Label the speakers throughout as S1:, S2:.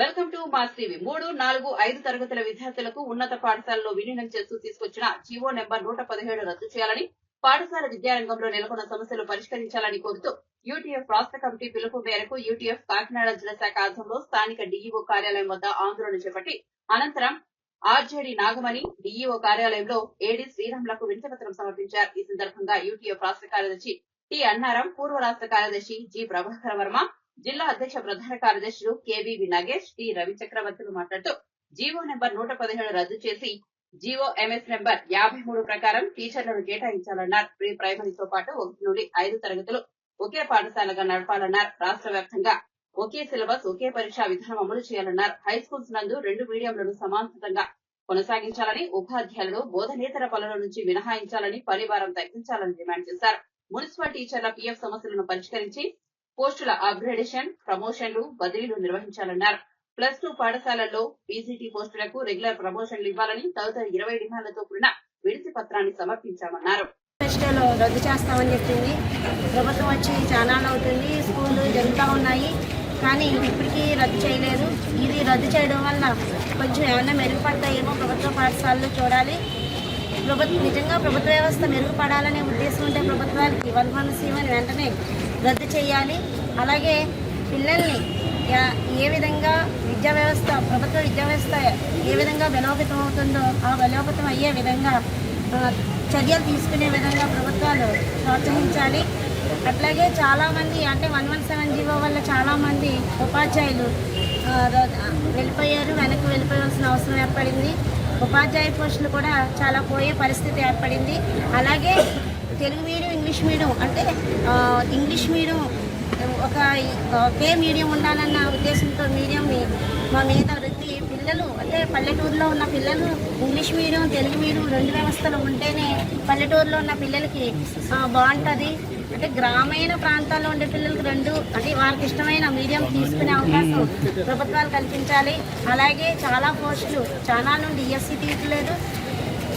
S1: Welcome to మా TV. మూడు నాలుగు ఐదు తరగతుల విద్యార్థులకు ఉన్నత పాఠశాలలో విలీనం చేస్తూ తీసుకొచ్చిన జీవో నెంబర్ నూట పదిహేడు రద్దు చేయాలని పాఠశాల విద్యారంగంలో నెలకొన్న సమస్యలు పరిష్కరించాలని కోరుతూ యూటీఎఫ్ రాష్ట్ర కమిటీ పిలుపు మేరకు యూటీఎఫ్ కాకినాడ జిల్లా శాఖ ఆధ్వర్యంలో స్థానిక డీఈఓ కార్యాలయం వద్ద ఆందోళన చేపట్టి అనంతరం ఆర్జేడీ నాగమణి డీఈఓ కార్యాలయంలో ఏడీ శ్రీరాములకు వినతిపత్రం సమర్పించారు. ఈ సందర్భంగా యూటీఎఫ్ రాష్ట్ర కార్యదర్శి టి అన్నారం పూర్వ రాష్ట్ర కార్యదర్శి జి ప్రభాకర వర్మ జిల్లా అధ్యక్ష ప్రధాన కార్యదర్శులు కేవీవి నగేష్ టి రవి చక్రవర్తులు మాట్లాడుతూ జీవో నెంబర్ నూట పదిహేడు రద్దు చేసి జీవో ఎంఎస్ నెంబర్ యాభై మూడు ప్రకారం టీచర్లను కేటాయించాలన్నారు. ప్రీ ప్రైమరీతో పాటు ఒకటి నుండి ఐదు తరగతులు ఒకే పాఠశాలగా నడపాలన్నారు. రాష్ట్ర వ్యాప్తంగా ఒకే సిలబస్ ఒకే పరీక్షా విధానం అమలు చేయాలన్నారు. హై స్కూల్స్ నందు రెండు మీడియంలను సమాంతరంగా కొనసాగించాలని ఉపాధ్యాయులను బోధనేతర పనుల నుంచి మినహాయించాలని పరివారం తగ్గించాలని డిమాండ్ చేశారు. మున్సిపల్ టీచర్ల పీఎఫ్ సమస్యలను పరిష్కరించి పోస్టుల అప్గ్రేడేషన్ ప్రమోషన్లు బదిలీలు నిర్వహించాలన్నారు. ప్లస్ టూ పాఠశాలల్లో పీజీటీ పోస్టులకు రెగ్యులర్ ప్రమోషన్లు ఇవ్వాలని తదితర ఇరవై డిమాండ్లతో కూడిన విడిచి పత్రాన్ని సమర్పించామన్నారు.
S2: ఫెస్టివల్ రద్దు చేస్తామని చెప్పింది. ప్రభుత్వం వచ్చి చాలా అవుతుంది. స్కూళ్ళు జరుగుతూ ఉన్నాయి. కానీ ఇప్పటికీ రద్దు చేయలేదు. ఇది రద్దు చేయడం వల్ల కొంచెం ఏమైనా మెరుగుపడతాయేమో ప్రభుత్వ పాఠశాలలు చూడాలి. ప్రభుత్వం నిజంగా ప్రభుత్వ వ్యవస్థ మెరుగుపడాలనే ఉద్దేశం ఉంటే ప్రభుత్వానికి వన్ వన్ సీమని వెంటనే రద్దు చేయాలి. అలాగే పిల్లల్ని ఏ విధంగా విద్యా వ్యవస్థ ప్రభుత్వ విద్యా వ్యవస్థ ఏ విధంగా బలోపేతం అవుతుందో ఆ బలోపేతం అయ్యే విధంగా చర్యలు తీసుకునే విధంగా ప్రభుత్వాలు ప్రోత్సహించాలి. అట్లాగే చాలామంది అంటే వన్ వన్ సెవెన్ జీవో వల్ల చాలామంది ఉపాధ్యాయులు వెళ్ళిపోయారు వెనక్కి వెళ్ళిపోవాల్సిన అవసరం ఏర్పడింది. ఉపాధ్యాయ పోస్టులు కూడా చాలా పోయే పరిస్థితి ఏర్పడింది. అలాగే తెలుగు మీడియం ఇంగ్లీష్ మీడియం. అంటే ఇంగ్లీష్ మీడియం ఒక ఒకే మీడియం ఉండాలన్న ఉద్దేశంతో మీడియంని మా మీద వృత్తి పిల్లలు అంటే పల్లెటూరులో ఉన్న పిల్లలు ఇంగ్లీష్ మీడియం తెలుగు మీడియం రెండు వ్యవస్థలు ఉంటేనే పల్లెటూరులో ఉన్న పిల్లలకి బాగుంటుంది. అంటే గ్రామీణ ప్రాంతాల్లో ఉండే పిల్లలకు రెండు అంటే వారికి ఇష్టమైన మీడియం తీసుకునే అవకాశం ప్రభుత్వాలు కల్పించాలి. అలాగే చాలా పోస్టులు చాలా నుండి డిఎస్సి తీయట్లేదు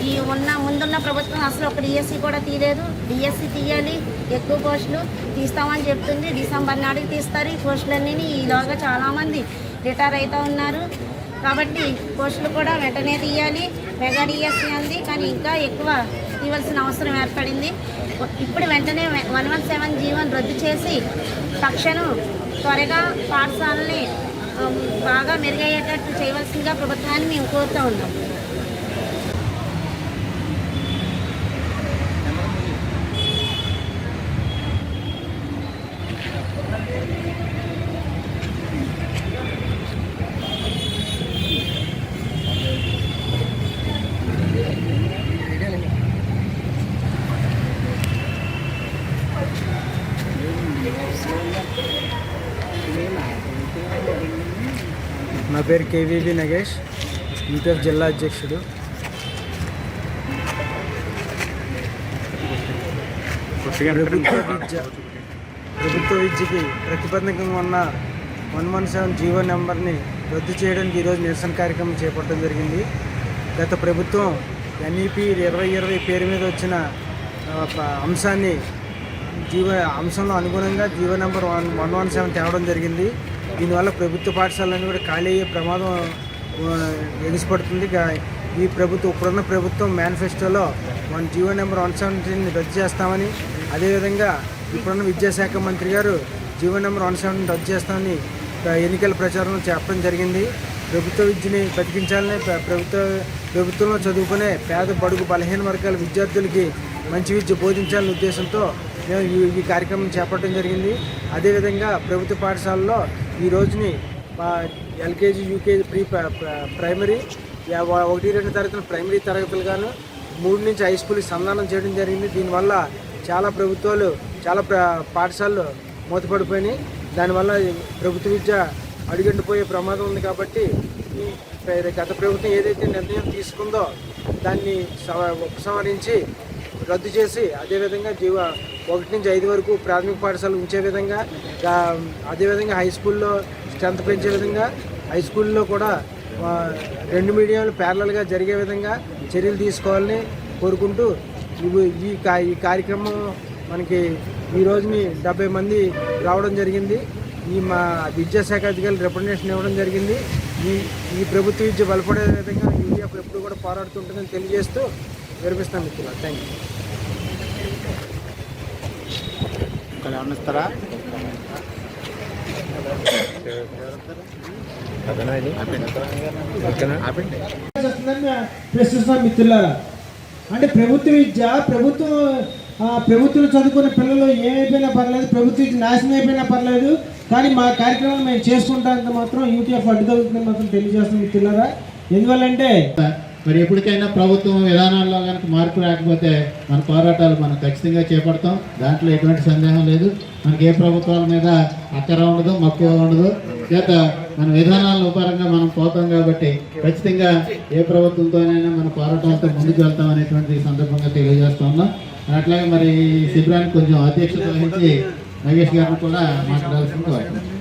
S2: ఈ ఉన్న ముందున్న ప్రభుత్వం అసలు ఒక డిఎస్సి కూడా తీయలేదు. డిఎస్సి తీయాలి ఎక్కువ పోస్టులు తీస్తామని చెప్తుంది. డిసెంబర్ నాటికి తీస్తారు. ఈ పోస్టులన్నీ ఈలోగా చాలామంది రిటైర్ అవుతూ ఉన్నారు. కాబట్టి పోస్టులు కూడా వెంటనే తీయాలి. మెగా డిఎస్సి అంది కానీ ఇంకా ఎక్కువ తీయవలసిన అవసరం ఏర్పడింది. ఇప్పుడు వెంటనే వన్ వన్ సెవెన్ జీవన్ రద్దు చేసి తక్షణం త్వరగా పాఠశాలని బాగా మెరుగయ్యేటట్టు చేయవలసిందిగా ప్రభుత్వాన్ని మేము కోరుతూ ఉన్నాం.
S3: నా పేరు కేవీబీ నగేష్. యూపీఎఫ్ జిల్లా అధ్యక్షుడు. ప్రభుత్వ విద్య ప్రభుత్వ విద్యకి ప్రతిబంధకంగా ఉన్న వన్ వన్ సెవెన్ జీవో నెంబర్ని రద్దు చేయడానికి ఈరోజు నిరసన కార్యక్రమం చేపట్టడం జరిగింది. గత ప్రభుత్వం ఎన్ఈపీ ఇరవై ఇరవై పేరు మీద వచ్చిన అంశాన్ని జీవ అంశంలో అనుగుణంగా GO number one one one seven తేవడం జరిగింది. దీనివల్ల ప్రభుత్వ పాఠశాలన్నీ కూడా ఖాళీ అయ్యే ప్రమాదం ఎగిసిపడుతుంది. ఈ ప్రభుత్వం ఇప్పుడున్న ప్రభుత్వం మేనిఫెస్టోలో మన జీవో నెంబర్ వన్ సెవెంటీన్ రద్దు చేస్తామని అదేవిధంగా ఇప్పుడున్న విద్యాశాఖ మంత్రి గారు జీవో నెంబర్ వన్ సెవెన్ రద్దు చేస్తామని ఎన్నికల ప్రచారంలో చెప్పడం జరిగింది. ప్రభుత్వ విద్యని బతికించాలని ప్రభుత్వ ప్రభుత్వంలో చదువుకునే పేద బడుగు బలహీన వర్గాల విద్యార్థులకి మంచి విద్య బోధించాలనే ఉద్దేశంతో మేము ఈ కార్యక్రమం చేపట్టడం జరిగింది. అదేవిధంగా ప్రభుత్వ పాఠశాలలో ఈ రోజుని ఎల్కేజీ యూకేజీ ప్రీ ప్రైమరీ ఒకటి రెండు తరగతులు ప్రైమరీ తరగతులుగాను మూడు నుంచి హై స్కూల్కి సంధానం చేయడం జరిగింది. దీనివల్ల చాలా ప్రభుత్వాలు చాలా పాఠశాలలు మూతపడిపోయినాయి. దానివల్ల ప్రభుత్వ విద్య అడుగంటిపోయే ప్రమాదం ఉంది కాబట్టి ఈ గత ప్రభుత్వం ఏదైతే నిర్ణయం తీసుకుందో దాన్ని ఉపసంహరించి రద్దు చేసి అదేవిధంగా జీవ ఒకటి నుంచి ఐదు వరకు ప్రాథమిక పాఠశాలలు ఉంచే విధంగా అదేవిధంగా హై స్కూల్లో స్ట్రెంత్ పెంచే విధంగా హై స్కూల్లో కూడా రెండు మీడియాలు ప్యారలల్గా జరిగే విధంగా చర్యలు తీసుకోవాలని కోరుకుంటూ ఇవి ఈ కా ఈ కార్యక్రమం మనకి ఈ రోజుని డెబ్బై మంది రావడం జరిగింది. ఈ మా విద్యాశాఖ అధికారులు రిప్రజెంటేషన్ ఇవ్వడం జరిగింది. ఈ ఈ ప్రభుత్వ విద్య బలపడే విధంగా యూడిఎఫ్ ఎప్పుడు కూడా పోరాడుతుంటుందని తెలియజేస్తూ విరమిస్తాం మిత్రులు థ్యాంక్ యూ చేస్తుందని మేము ప్రశ్నిస్తున్నాం మిత్రులారా అంటే ప్రభుత్వ విద్య ప్రభుత్వం ఆ, ప్రభుత్వం చదువుకున్న పిల్లలు ఏమైపోయినా పర్లేదు ప్రభుత్వ విద్య నాశనం అయిపోయినా పర్లేదు కానీ మా కార్యక్రమాలు మేము చేసుకుంటానికి మాత్రం యూటీఎఫ్ అడ్డుదవుతుందని మాత్రం తెలియజేస్తున్నాం మిత్రులారా. ఎందువల్లంటే
S4: మరి ఎప్పటికైనా ప్రభుత్వం విధానాల్లో కనుక మార్పు రాకపోతే మన పోరాటాలు మనం ఖచ్చితంగా చేపడతాం. దాంట్లో ఎటువంటి సందేహం లేదు. మనకి ఏ ప్రభుత్వాల మీద అక్కర ఉండదు మక్కువ ఉండదు. చేత మన విధానాల ఉపరంగా మనం పోతాం కాబట్టి ఖచ్చితంగా ఏ ప్రభుత్వంతోనైనా మన పోరాటాలతో ముందుకు వెళ్తాం అనేటువంటి సందర్భంగా సందర్భంగా తెలియజేస్తున్నాం అట్లాగే మరి ఈ శిబిరానికి కొంచెం అధ్యక్షత వహించి నగేష్ గారిని కూడా మాట్లాడాల్సింది